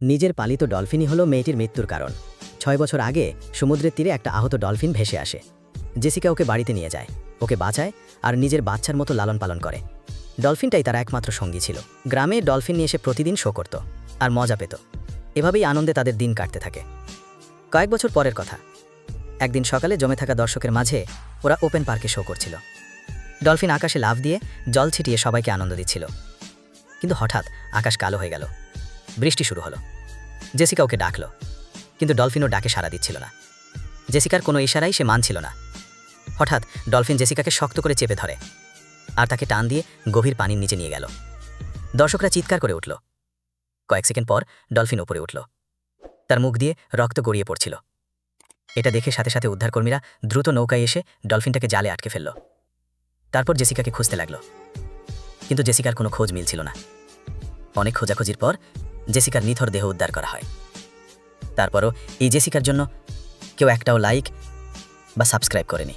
নিজের পালিত ডলফিনই হলো মেয়েটির মৃত্যুর কারণ। ছয় বছর আগে সমুদ্রের তীরে একটা আহত ডলফিন ভেসে আসে। জেসিকা ওকে বাড়িতে নিয়ে যায়। ওকে বাঁচায় আর নিজের বাচ্চার মতো লালন পালন করে। ডলফিনটাই তার একমাত্র সঙ্গী ছিল। গ্রামে ডলফিন নিয়ে এসে প্রতিদিন শো করত আর মজা পেত। এভাবেই আনন্দে তাদের দিন কাটতে থাকে। কয়েক বছর পরের কথা। একদিন সকালে জমে থাকা দর্শকের মাঝে ওরা ওপেন পার্কে শো করছিল। ডলফিন আকাশে লাফ দিয়ে জল ছিটিয়ে সবাইকে আনন্দ দিচ্ছিল। কিন্তু হঠাৎ আকাশ কালো হয়ে গেল। বৃষ্টি শুরু হলো। জেসিকা ওকে ডাকলো, কিন্তু ডলফিনও ডাকে সাড়া দিচ্ছিল না। জেসিকার কোনো ইশারাই সে মানছিল না। হঠাৎ ডলফিন জেসিকাকে শক্ত করে চেপে ধরে আর তাকে টান দিয়ে গভীর পানির নিচে নিয়ে গেল। দর্শকরা চিৎকার করে উঠল। কয়েক সেকেন্ড পর ডলফিন ওপরে উঠল। তার মুখ দিয়ে রক্ত গড়িয়ে পড়ছিল। এটা দেখে সাথে সাথে উদ্ধারকর্মীরা দ্রুত নৌকায় এসে ডলফিনটাকে জালে আটকে ফেলল। তারপর জেসিকাকে খুঁজতে লাগল। কিন্তু জেসিকার কোনো খোঁজ মিলছিল না। অনেক খোঁজাখুঁজির পর জেসিকার নিথর দেহ উদ্ধার করা হয়। তারপরও এই জেসিকার জন্য কেউ একটাও লাইক বা সাবস্ক্রাইব করেনি।